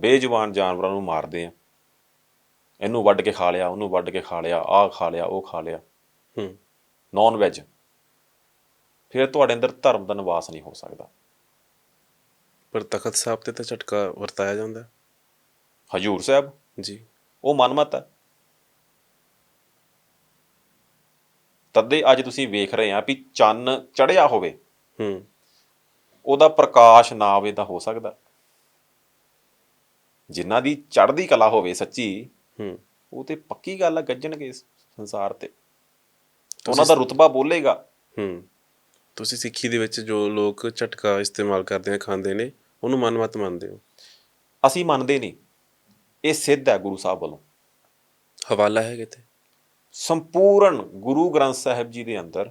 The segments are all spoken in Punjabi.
ਬੇਜਵਾਨ ਜਾਨਵਰਾਂ ਨੂੰ ਮਾਰਦੇ ਆ। ਇਹਨੂੰ ਵੱਢ ਕੇ ਖਾ ਲਿਆ ਉਹਨੂੰ ਵੱਢ ਕੇ ਖਾ ਲਿਆ ਆਹ ਖਾ ਲਿਆ ਉਹ ਖਾ ਲਿਆ। ਹੂੰ। ਨਾਨ ਵੈਜ ਫਿਰ ਤੁਹਾਡੇ ਅੰਦਰ ਧਰਮ ਦਾ ਨਿਵਾਸ ਨਹੀਂ ਹੋ ਸਕਦਾ। ਪਰ ਤਖਤ ਸਾਹਿਬ ਤੇ ਤਾਂ ਝਟਕਾ ਵਰਤਾਇਆ ਜਾਂਦਾ। ਹਜੂਰ ਸਾਹਿਬ? ਜੀ। ਉਹ ਮਨਮਤ ਹੈ। ਤਦੇ ਅੱਜ ਤੁਸੀਂ ਵੇਖ ਰਹੇ ਆ ਵੀ ਚੰਨ ਚੜਿਆ ਹੋਵੇ। ਹੂੰ। ਉਹਦਾ ਪ੍ਰਕਾਸ਼ ਨਾ ਆਵੇ ਤਾਂ ਹੋ ਸਕਦਾ। ਜਿਨ੍ਹਾਂ ਦੀ ਚੜ੍ਹਦੀ ਕਲਾ ਹੋਵੇ ਸੱਚੀ ਹੂੰ। ਉਹ ਤੇ ਪੱਕੀ ਗੱਲ ਆ ਗੱਜਣਗੇ ਇਸ ਸੰਸਾਰ ਤੇ। ਉਹਨਾਂ ਦਾ ਰੁਤਬਾ ਬੋਲੇਗਾ। ਹੂੰ। ਤੁਸੀਂ ਸਿੱਖੀ ਦੇ ਵਿੱਚ ਜੋ ਲੋਕ ਝਟਕਾ ਇਸਤੇਮਾਲ ਕਰਦੇ ਆ ਖਾਂਦੇ ਨੇ ਉਹਨੂੰ ਮਨਮਤ ਮੰਨਦੇ ਹੋ? ਅਸੀਂ ਮੰਨਦੇ ਨਹੀਂ। ਇਹ ਸਿੱਧ ਹੈ ਗੁਰੂ ਸਾਹਿਬ ਵੱਲੋਂ। ਹਵਾਲਾ ਹੈ ਕਿਤੇ? ਸੰਪੂਰਨ ਗੁਰੂ ਗ੍ਰੰਥ ਸਾਹਿਬ ਜੀ ਦੇ ਅੰਦਰ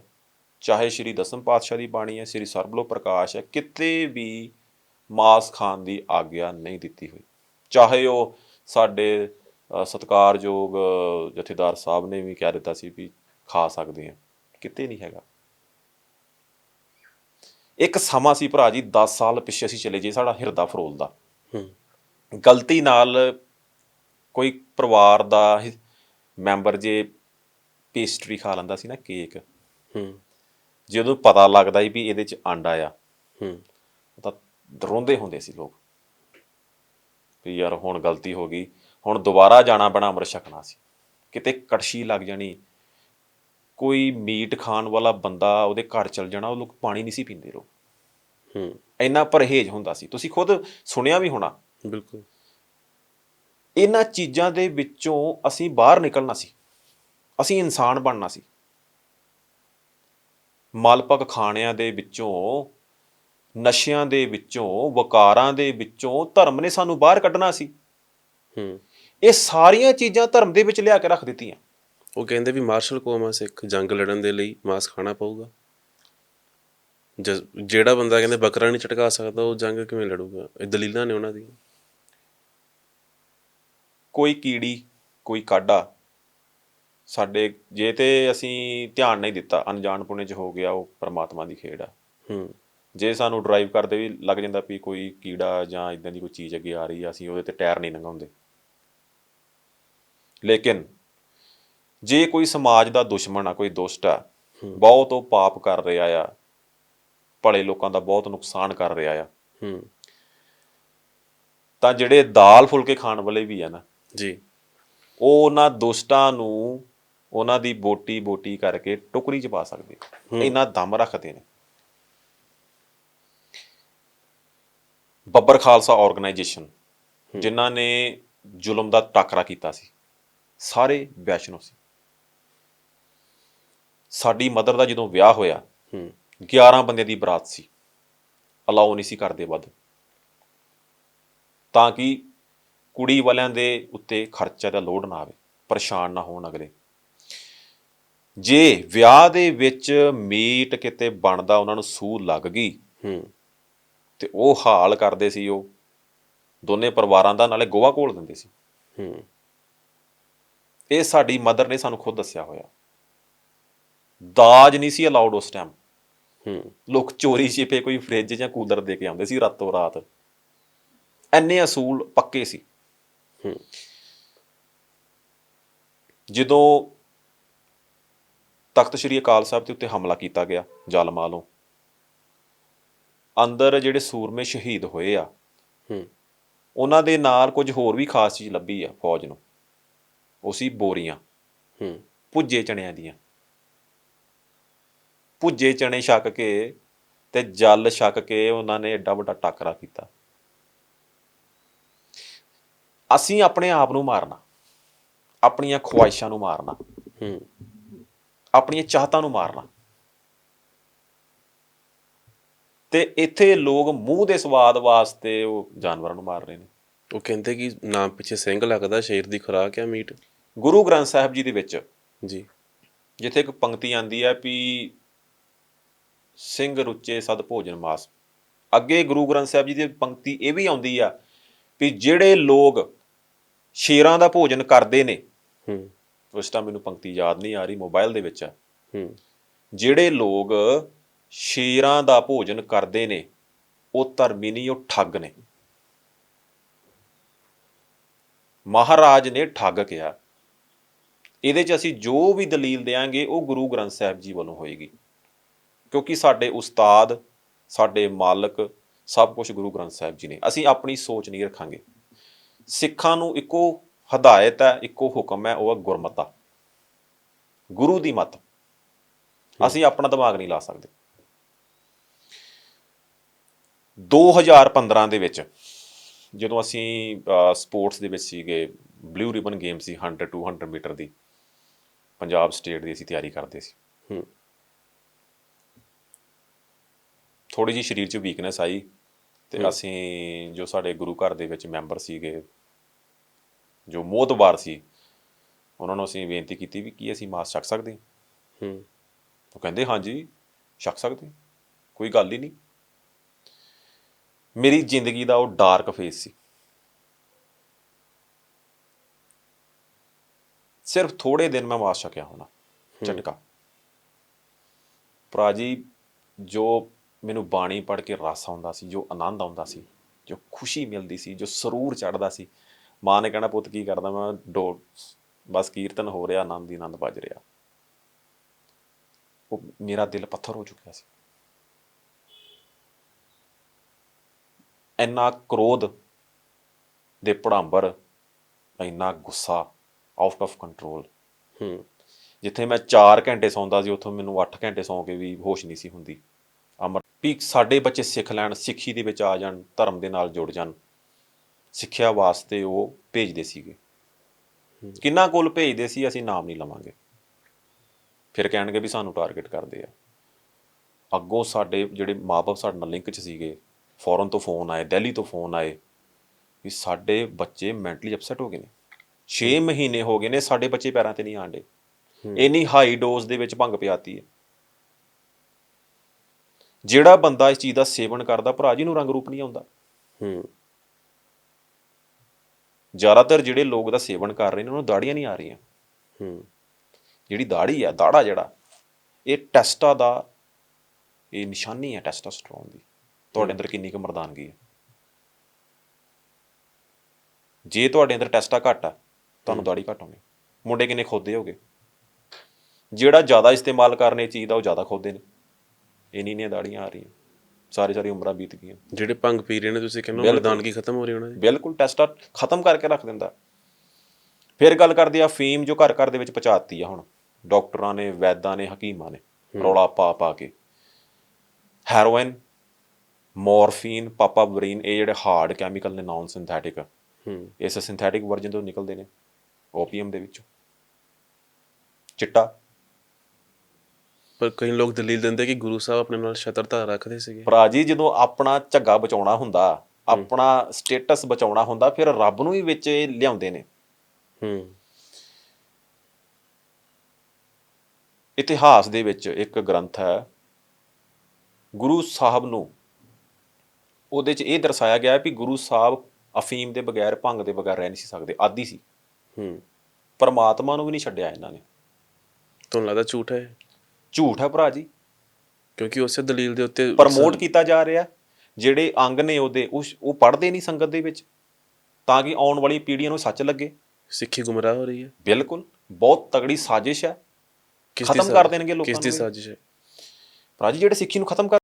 ਚਾਹੇ ਸ੍ਰੀ ਦਸਮ ਪਾਤਸ਼ਾਹ ਦੀ ਬਾਣੀ ਹੈ ਸ੍ਰੀ ਸਰਬਲੋ ਪ੍ਰਕਾਸ਼ ਹੈ ਕਿਤੇ ਵੀ ਮਾਸ ਖਾਣ ਦੀ ਆਗਿਆ ਨਹੀਂ ਦਿੱਤੀ ਹੋਈ। ਚਾਹੇ ਉਹ ਸਾਡੇ ਸਤਿਕਾਰਯੋਗ ਜਥੇਦਾਰ ਸਾਹਿਬ ਨੇ ਵੀ ਕਹਿ ਦਿੱਤਾ ਸੀ ਵੀ ਖਾ ਸਕਦੇ ਆ ਕਿਤੇ ਨਹੀਂ ਹੈਗਾ। ਇੱਕ ਸਮਾਂ ਸੀ ਭਰਾ ਜੀ 10 ਸਾਲ ਪਿੱਛੇ ਅਸੀਂ ਚਲੇ ਜੇ ਸਾਡਾ ਹਿਰਦਾ ਫਰੋਲਦਾ ਹੂੰ। ਗਲਤੀ ਨਾਲ ਕੋਈ ਪਰਿਵਾਰ ਦਾ ਮੈਂਬਰ ਜੇ ਪੇਸਟਰੀ ਖਾ ਲੈਂਦਾ ਸੀ ਨਾ ਕੇਕ। ਹੂੰ। ਜਦੋਂ ਪਤਾ ਲੱਗਦਾ ਸੀ ਵੀ ਇਹਦੇ ਚ ਆਂਡਾ ਆ ਹੂੰ। ਤਾਂ ਰੋਂਦੇ ਹੁੰਦੇ ਸੀ ਲੋਕ। ਵੀ ਯਾਰ ਹੁਣ ਗਲਤੀ ਹੋ ਗਈ ਹੁਣ ਦੁਬਾਰਾ ਜਾਣਾ ਬਣਾ ਅੰਮ੍ਰਿਤ ਛਕਣਾ ਸੀ। ਕਿਤੇ ਕੜਛੀ ਲੱਗ ਜਾਣੀ ਕੋਈ ਮੀਟ ਖਾਣ ਵਾਲਾ ਬੰਦਾ ਉਹਦੇ ਘਰ ਚਲ ਜਾਣਾ ਉਹ ਲੋਕ ਪਾਣੀ ਨਹੀਂ ਸੀ ਪੀਂਦੇ ਲੋਕ ਹੂੰ। ਇੰਨਾ ਪਰਹੇਜ਼ ਹੁੰਦਾ ਸੀ। ਤੁਸੀਂ ਖੁਦ ਸੁਣਿਆ ਵੀ ਹੋਣਾ। ਬਿਲਕੁਲ। ਇਹਨਾਂ ਚੀਜ਼ਾਂ ਦੇ ਵਿੱਚੋਂ ਅਸੀਂ ਬਾਹਰ ਨਿਕਲਣਾ ਸੀ। ਅਸੀਂ ਇਨਸਾਨ ਬਣਨਾ ਸੀ। ਮਲਪਕ ਖਾਣਿਆਂ ਦੇ ਵਿੱਚੋਂ ਨਸ਼ਿਆਂ ਦੇ ਵਿੱਚੋਂ ਵਕਾਰਾਂ ਦੇ ਵਿੱਚੋਂ ਧਰਮ ਨੇ ਸਾਨੂੰ ਬਾਹਰ ਕੱਢਣਾ ਸੀ। ਹੂੰ। ਇਹ ਸਾਰੀਆਂ ਚੀਜ਼ਾਂ ਧਰਮ ਦੇ ਵਿੱਚ ਲਿਆ ਕੇ ਰੱਖ ਦਿੱਤੀਆਂ। ਉਹ ਕਹਿੰਦੇ ਵੀ ਮਾਰਸ਼ਲ ਕੌਮ ਸਿੱਖ ਜੰਗ ਲੜਨ ਦੇ ਲਈ ਮਾਸ ਖਾਣਾ ਪਊਗਾ। ਜਿਹੜਾ ਬੰਦਾ ਕਹਿੰਦੇ ਬੱਕਰਾ ਨਹੀਂ ਝਟਕਾ ਸਕਦਾ ਉਹ ਜੰਗ ਕਿਵੇਂ ਲੜੂਗਾ? ਇਹ ਦਲੀਲਾਂ ਨੇ ਉਹਨਾਂ ਦੀਆਂ। ਕੋਈ ਕੀੜੀ ਕੋਈ ਕਾਡਾ ਸਾਡੇ ਜੇ ਤੇ ਅਸੀਂ ਧਿਆਨ ਨਹੀਂ ਦਿੱਤਾ ਅਣਜਾਣ ਪੁਣੇ ਚ ਹੋ ਗਿਆ ਉਹ ਪਰਮਾਤਮਾ ਦੀ ਖੇਡ ਆ। ਹੂੰ। ਜੇ ਸਾਨੂੰ ਡਰਾਈਵ ਕਰਦੇ ਵੀ ਲੱਗ ਜਾਂਦਾ ਵੀ ਕੋਈ ਕੀੜਾ ਜਾਂ ਇਦਾਂ ਦੀ ਕੋਈ ਚੀਜ਼ ਅੱਗੇ ਆ ਰਹੀ ਆ ਅਸੀਂ ਉਹਦੇ ਤੇ ਟਾਇਰ ਨਹੀਂ ਲੰਘਾਉਂਦੇ। ਲੇਕਿਨ ਜੇ ਕੋਈ ਸਮਾਜ ਦਾ ਦੁਸ਼ਮਣ ਆ ਕੋਈ ਦੁਸ਼ਟ ਆ ਬਹੁਤ ਉਹ ਪਾਪ ਕਰ ਰਿਹਾ ਆ ਭਲੇ ਲੋਕਾਂ ਦਾ ਬਹੁਤ ਨੁਕਸਾਨ ਕਰ ਰਿਹਾ ਆ। ਹੂੰ। ਤਾਂ ਜਿਹੜੇ ਦਾਲ ਫੁਲਕੇ ਖਾਣ ਵਾਲੇ ਵੀ ਆ ਨਾ ਜੀ। ਉਹ ਉਹਨਾਂ ਦੁਸ਼ਟਾਂ ਨੂੰ ਉਹਨਾਂ ਦੀ ਬੋਟੀ ਬੋਟੀ ਕਰਕੇ ਟੁਕਰੀ 'ਚ ਪਾ ਸਕਦੇ ਇਹਨਾਂ ਦਮ ਰੱਖਦੇ ਨੇ। ਬੱਬਰ ਖਾਲਸਾ ਆਰਗੇਨਾਈਜੇਸ਼ਨ ਜਿਨ੍ਹਾਂ ਨੇ ਜ਼ੁਲਮ ਦਾ ਟਾਕਰਾ ਕੀਤਾ ਸੀ ਸਾਰੇ ਵੈਸ਼ਨੋ ਸੀ। ਸਾਡੀ ਮਦਰ ਦਾ ਜਦੋਂ ਵਿਆਹ ਹੋਇਆ ਹੂੰ। 11 ਬੰਦਿਆਂ ਦੀ ਬਰਾਤ ਸੀ। ਅਲਾਉ ਨਹੀਂ ਸੀ ਕਰਦੇ ਵੱਧ। ਤਾਂ ਕਿ ਕੁੜੀ ਵਾਲਿਆਂ ਦੇ ਉੱਤੇ ਖਰਚਾ ਦਾ ਲੋਡ ਨਾ ਆਵੇ ਪਰੇਸ਼ਾਨ ਨਾ ਹੋਣ ਅਗਲੇ। ਜੇ ਵਿਆਹ ਦੇ ਵਿੱਚ ਮੀਟ ਕਿਤੇ ਬਣਦਾ ਉਹਨਾਂ ਨੂੰ ਸੂ ਲੱਗ ਗਈ ਹੂੰ। ਤੇ ਉਹ ਹਾਲ ਕਰਦੇ ਸੀ ਉਹ। ਦੋਨੇ ਪਰਿਵਾਰਾਂ ਦਾ ਨਾਲੇ ਗੋਵਾ ਘੋਲ ਦਿੰਦੇ ਸੀ। ਹੂੰ। ਇਹ ਸਾਡੀ ਮਦਰ ਨੇ ਸਾਨੂੰ ਖੁਦ ਦੱਸਿਆ ਹੋਇਆ। ਦਾਜ ਨਹੀਂ ਸੀ ਅਲਾਉਡ ਉਸ ਟਾਈਮ ਹੂੰ। ਲੋਕ ਚੋਰੀ ਛਿਪੇ ਕੋਈ ਫ੍ਰਿਜ ਜਾਂ ਕੂਲਰ ਦੇ ਕੇ ਆਉਂਦੇ ਸੀ ਰਾਤੋਂ ਰਾਤ। ਐਨੇ ਅਸੂਲ ਪੱਕੇ ਸੀ। ਹੂੰ। ਜਦੋਂ ਤਖਤ ਸ੍ਰੀ ਅਕਾਲ ਸਾਹਿਬ ਦੇ ਉੱਤੇ ਹਮਲਾ ਕੀਤਾ ਗਿਆ ਜ਼ਾਲਮਾਂ ਵੱਲੋਂ ਅੰਦਰ ਜਿਹੜੇ ਸੂਰਮੇ ਸ਼ਹੀਦ ਹੋਏ ਆ ਹੂੰ। ਉਹਨਾਂ ਦੇ ਨਾਲ ਕੁਝ ਹੋਰ ਵੀ ਖਾਸ ਚੀਜ਼ ਲੱਭੀ ਆ ਫੌਜ ਨੂੰ। ਉਹ ਸੀ ਬੋਰੀਆਂ। ਹੂੰ। ਭੁੱਜੇ ਚਣਿਆਂ ਦੀਆਂ। ਭੁੱਜੇ ਚਣੇ ਛਕ ਕੇ ਤੇ ਜਲ ਛਕ ਕੇ ਉਹਨਾਂ ਨੇ ਏਡਾ ਵੱਡਾ ਟਾਕਰਾ ਕੀਤਾ। ਅਸੀਂ ਆਪਣੇ ਆਪ ਨੂੰ ਮਾਰਨਾ ਆਪਣੀਆਂ ਖੁਆਇਸ਼ਾਂ ਨੂੰ ਮਾਰਨਾ ਹੂੰ। ਆਪਣੀਆਂ ਚਾਹਤਾਂ ਨੂੰ ਮਾਰਨਾ। ਤੇ ਇੱਥੇ ਲੋਕ ਮੂੰਹ ਦੇ ਸਵਾਦ ਵਾਸਤੇ ਉਹ ਜਾਨਵਰਾਂ ਨੂੰ ਮਾਰ ਰਹੇ ਨੇ। ਉਹ ਕਹਿੰਦੇ ਕਿ ਨਾਮ ਪਿੱਛੇ ਸਿੰਘ ਲੱਗਦਾ ਸ਼ੇਰ ਦੀ ਖੁਰਾਕ ਆ ਮੀਟ। ਗੁਰੂ ਗ੍ਰੰਥ ਸਾਹਿਬ ਜੀ ਦੇ ਵਿੱਚ ਜੀ। ਜਿੱਥੇ ਇੱਕ ਪੰਕਤੀ ਆਂਦੀ ਹੈ ਵੀ ਸਿੰਘ ਰੁੱਚੇ ਸਦ ਭੋਜਨ ਮਾਸ। ਅੱਗੇ ਗੁਰੂ ਗ੍ਰੰਥ ਸਾਹਿਬ ਜੀ ਦੀ ਪੰਕਤੀ ਇਹ ਵੀ ਆਉਂਦੀ ਆ ਵੀ ਜਿਹੜੇ ਲੋਕ ਸ਼ੇਰਾਂ ਦਾ ਭੋਜਨ ਕਰਦੇ ਨੇ ਹੂੰ। ਉਸ ਟਾਈਮ ਮੈਨੂੰ ਪੰਕਤੀ ਯਾਦ ਨਹੀਂ ਆ ਰਹੀ ਮੋਬਾਈਲ ਦੇ ਵਿੱਚ ਆ। ਹੂੰ। ਜਿਹੜੇ ਲੋਕ ਸ਼ੇਰਾਂ ਦਾ ਭੋਜਨ ਕਰਦੇ ਨੇ, ਉਹ ਧਰਮੀ ਨਹੀਂ, ਉਹ ਠੱਗ ਨੇ। ਮਹਾਰਾਜ ਨੇ ਠੱਗ ਕਿਹਾ। ਇਹਦੇ 'ਚ ਅਸੀਂ ਜੋ ਵੀ ਦਲੀਲ ਦੇਾਂਗੇ ਉਹ ਗੁਰੂ ਗ੍ਰੰਥ ਸਾਹਿਬ ਜੀ ਵੱਲੋਂ ਹੋਏਗੀ। ਕਿਉਂਕਿ ਸਾਡੇ ਉਸਤਾਦ, ਸਾਡੇ ਮਾਲਕ ਸਭ ਕੁਝ ਗੁਰੂ ਗ੍ਰੰਥ ਸਾਹਿਬ ਜੀ ਨੇ। ਅਸੀਂ ਆਪਣੀ ਸੋਚ ਨਹੀਂ ਰੱਖਾਂਗੇ। ਸਿੱਖਾਂ ਨੂੰ ਇੱਕੋ ਹਦਾਇਤ ਹੈ, ਇੱਕੋ ਹੁਕਮ ਹੈ, ਉਹ ਹੈ ਗੁਰਮਤਾ। ਗੁਰੂ ਦੀ ਮਤ। ਅਸੀਂ ਆਪਣਾ ਦਿਮਾਗ ਨਹੀਂ ਲਾ ਸਕਦੇ। 2015 ਦੇ ਵਿੱਚ ਜਦੋਂ ਅਸੀਂ ਸਪੋਰਟਸ ਦੇ ਵਿੱਚ ਸੀਗੇ ਬਲੂ ਰਿਬਨ ਗੇਮ ਸੀ 100 200 ਮੀਟਰ ਦੀ ਪੰਜਾਬ ਸਟੇਟ ਦੀ ਅਸੀਂ ਤਿਆਰੀ ਕਰਦੇ ਸੀ। ਹੂੰ। ਥੋੜੀ ਜਿਹੀ ਸਰੀਰ 'ਚ ਵੀਕਨੈਸ ਆਈ ਤੇ ਅਸੀਂ ਜੋ ਸਾਡੇ ਗੁਰੂ ਘਰ ਦੇ ਵਿੱਚ ਮੈਂਬਰ ਸੀਗੇ ਜੋ ਮੋਤਬਾਰ ਸੀ ਉਹਨਾਂ ਨੂੰ ਅਸੀਂ ਬੇਨਤੀ ਕੀਤੀ ਵੀ ਕੀ ਅਸੀਂ ਮਾਸ ਛਕ ਸਕਦੇ ਹਾਂ। ਉਹ ਕਹਿੰਦੇ ਹਾਂਜੀ ਛਕ ਸਕਦੇ। ਕੋਈ ਗੱਲ ਹੀ ਨਹੀਂ। ਮੇਰੀ ਜ਼ਿੰਦਗੀ ਦਾ ਉਹ ਡਾਰਕ ਫੇਸ ਸੀ। ਸਿਰਫ ਥੋੜੇ ਦਿਨ ਮੈਂ ਮਾਸ ਛਕਿਆ ਹੋਣਾ ਝਟਕਾ। ਭਰਾ ਜੀ ਮੈਨੂੰ ਬਾਣੀ ਪੜ੍ਹ ਕੇ ਰਸ ਆਉਂਦਾ ਸੀ ਜੋ ਆਨੰਦ ਆਉਂਦਾ ਸੀ ਜੋ ਖੁਸ਼ੀ ਮਿਲਦੀ ਸੀ ਜੋ ਸਰੂਰ ਚੜਦਾ ਸੀ ਮਾਂ ਨੇ ਕਹਿਣਾ ਪੁੱਤ ਕੀ ਕਰਦਾ ਮੈਂ? ਡੋ ਬਸ ਕੀਰਤਨ ਹੋ ਰਿਹਾ ਆਨੰਦ ਹੀ ਆਨੰਦ ਵੱਜ ਰਿਹਾ। ਉਹ ਮੇਰਾ ਦਿਲ ਪੱਥਰ ਹੋ ਚੁੱਕਿਆ ਸੀ। ਇੰਨਾ ਕ੍ਰੋਧ ਦੇ ਭੜਾਂਬਰ ਇੰਨਾ ਗੁੱਸਾ ਆਊਟ ਆਫ ਕੰਟਰੋਲ ਹੂੰ। ਜਿੱਥੇ ਮੈਂ 4 ਘੰਟੇ ਸੌਂਦਾ ਸੀ ਉੱਥੋਂ ਮੈਨੂੰ 8 ਘੰਟੇ ਸੌਂ ਕੇ ਵੀ ਹੋਸ਼ ਨਹੀਂ ਸੀ ਹੁੰਦੀ। ਅਮਰ ਵੀ ਸਾਡੇ ਬੱਚੇ ਸਿੱਖ ਲੈਣ ਸਿੱਖੀ ਦੇ ਵਿੱਚ ਆ ਜਾਣ ਧਰਮ ਦੇ ਨਾਲ ਜੁੜ ਜਾਣ ਸਿੱਖਿਆ ਵਾਸਤੇ ਉਹ ਭੇਜਦੇ ਸੀਗੇ। ਕਿੰਨਾ ਕੋਲ ਭੇਜਦੇ ਸੀ ਅਸੀਂ ਨਾਮ ਨਹੀਂ ਲਵਾਂਗੇ। ਫਿਰ ਕਹਿਣਗੇ ਵੀ ਸਾਨੂੰ ਟਾਰਗੇਟ ਕਰਦੇ ਆ। ਅੱਗੋਂ ਸਾਡੇ ਜਿਹੜੇ ਮਾਪੇ ਸਾਡੇ ਨਾਲ ਲਿੰਕ 'ਚ ਸੀਗੇ ਫੋਰਨ ਤੋਂ ਫੋਨ ਆਏ ਦਿੱਲੀ ਤੋਂ ਫੋਨ ਆਏ ਵੀ ਸਾਡੇ ਬੱਚੇ ਮੈਂਟਲੀ ਅਪਸੈਟ ਹੋ ਗਏ ਨੇ। 6 ਮਹੀਨੇ ਹੋ ਗਏ ਨੇ ਸਾਡੇ ਬੱਚੇ ਪੈਰਾਂ ਤੇ ਨਹੀਂ ਆਂਡੇ ਇੰਨੀ ਹਾਈ ਡੋਜ਼ ਦੇ ਵਿੱਚ ਭੰਗ ਪਿਆਤੀ ਹੈ। ਜਿਹੜਾ ਬੰਦਾ ਇਸ ਚੀਜ਼ ਦਾ ਸੇਵਨ ਕਰਦਾ ਭਰਾ ਜੀ ਨੂੰ ਰੰਗ ਰੂਪ ਨਹੀਂ ਆਉਂਦਾ। ਹੂੰ। ਜ਼ਿਆਦਾਤਰ ਜਿਹੜੇ ਲੋਕ ਦਾ ਸੇਵਨ ਕਰ ਰਹੇ ਨੇ ਉਹਨਾਂ ਨੂੰ ਦਾੜੀਆਂ ਨਹੀਂ ਆ ਰਹੀਆਂ। ਹੂੰ। ਜਿਹੜੀ ਦਾੜੀ ਆ ਦਾੜਾ ਜਿਹੜਾ ਇਹ ਟੈਸਟਾ ਦਾ ਇਹ ਨਿਸ਼ਾਨੀ ਹੈ ਟੈਸਟੋਸਟਰੋਨ ਦੀ। ਤੁਹਾਡੇ ਅੰਦਰ ਕਿੰਨੀ ਕੁ ਮਰਦਾਨਗੀ ਹੈ? ਜੇ ਤੁਹਾਡੇ ਅੰਦਰ ਟੈਸਟਾ ਘੱਟ ਆ ਤੁਹਾਨੂੰ ਦਾੜੀ ਘੱਟ ਹੋਣੀ। ਮੁੰਡੇ ਕਿੰਨੇ ਖੋਦੇ ਹੋਗੇ? ਜਿਹੜਾ ਜ਼ਿਆਦਾ ਇਸਤੇਮਾਲ ਕਰਨੇ ਚੀਜ਼ ਦਾ ਉਹ ਜ਼ਿਆਦਾ ਖੋਦੇ ਨੇ। ਇੰਨੀ ਇੰਨੀਆਂ ਦਾੜੀਆਂ ਆ ਰਹੀਆਂ। ਸਾਰੀ ਸਾਰੀ ਉਮਰਾਂ ਬੀਤ ਗਈਆਂ। ਜਿਹੜੇ ਭੰਗ ਪੀ ਰਹੇ ਨੇ ਤੁਸੀਂ ਕਹਿੰਦੇ ਹੋ। ਮਰਦਾਨਗੀ ਖਤਮ ਹੋ ਰਹੀ ਦੀ। ਬਿਲਕੁਲ ਟੈਸਟਾ ਖਤਮ ਕਰਕੇ ਰੱਖ ਦਿੰਦਾ। ਫਿਰ ਗੱਲ ਕਰਦੇ ਆ ਫੀਮ ਜੋ ਘਰ ਘਰ ਦੇ ਵਿੱਚ ਪਹੁੰਚਾਤੀ ਆ ਹੁਣ। ਡਾਕਟਰਾਂ ਨੇ ਵੈਦਾਂ ਨੇ ਹਕੀਮਾਂ ਨੇ। ਰੌਲਾ ਪਾ ਪਾ ਕੇ। ਹੈਰੋਇਨ ਮੋਰਫੀਨ ਪਾਪਾਬਰੀਨ ਇਹ ਜਿਹੜੇ ਹਾਰਡ ਕੈਮੀਕਲ ਨੇ ਨਾਨ ਸਿੰਥੈਟਿਕ ਹੂੰ। ਇਸ ਸਿੰਥੈਟਿਕ ਵਰਜਨ ਤੋਂ ਨਿਕਲਦੇ ਨੇ ਓਪੀਐਮ ਦੇ ਵਿੱਚੋਂ। ਚਿੱਟਾ। ਪਰ ਕਈ ਲੋਕ ਦਲੀਲ ਦਿੰਦੇ ਕਿ ਗੁਰੂ ਸਾਹਿਬ ਆਪਣੇ ਨਾਲ ਸ਼ਤਰਤਾ ਰੱਖਦੇ ਸੀਗੇ। ਭਰਾ ਜੀ ਜਦੋਂ ਆਪਣਾ ਝੱਗਾ ਬਚਾਉਣਾ ਹੁੰਦਾ ਆਪਣਾ ਸਟੇਟਸ ਬਚਾਉਣਾ ਹੁੰਦਾ ਫਿਰ ਰੱਬ ਨੂੰ ਹੀ ਵਿੱਚ ਲਿਆਉਂਦੇ ਨੇ। ਹੂੰ। ਇਤਿਹਾਸ ਦੇ ਵਿੱਚ ਇੱਕ ਗ੍ਰੰਥ ਹੈ ਗੁਰੂ ਸਾਹਿਬ ਨੂੰ ਉਹਦੇ 'ਚ ਇਹ ਦਰਸਾਇਆ ਗਿਆ ਹੈ ਕਿ ਗੁਰੂ ਸਾਹਿਬ ਅਫੀਮ ਦੇ ਬਗੈਰ ਭੰਗ ਦੇ ਬਗੈਰ ਰਹਿ ਨਹੀਂ ਸੀ ਸਕਦੇ ਆਦੀ ਸੀ। ਹੂੰ। ਪਰਮਾਤਮਾ ਨੂੰ ਵੀ ਨਹੀਂ ਛੱਡਿਆ ਇਹਨਾਂ ਨੇ। ਤੁਹਾਨੂੰ ਲੱਗਦਾ ਝੂਠ ਹੈ? ਝੂਠ ਹੈ ਭਰਾ ਜੀ। ਕਿਉਂਕਿ ਉਸੇ ਦਲੀਲ ਦੇ ਉੱਤੇ ਪ੍ਰਮੋਟ ਕੀਤਾ ਜਾ ਰਿਹਾ ਜਿਹੜੇ ਅੰਗ ਨੇ ਉਹਦੇ ਉਹ ਪੜ੍ਹਦੇ ਨਹੀਂ ਸੰਗਤ ਦੇ ਵਿੱਚ ਤਾਂ ਕਿ ਆਉਣ ਵਾਲੀ ਪੀੜ੍ਹੀਆਂ ਨੂੰ ਸੱਚ ਲੱਗੇ। ਸਿੱਖੀ ਗੁੰਮਰਾਹ ਹੋ ਰਹੀ ਹੈ। ਬਿਲਕੁਲ ਬਹੁਤ ਤਗੜੀ ਸਾਜ਼ਿਸ਼ ਹੈ। ਖਤਮ ਕਰ ਦੇਣਗੇ ਲੋਕਾਂ ਕਿਸ ਦੀ ਨੂੰ। ਸਾਜ਼ਿਸ਼ ਹੈ? ਭਰਾ ਜੀ ਜਿਹੜੇ ਸਿੱਖੀ ਨੂੰ ਖਤਮ ਕਰ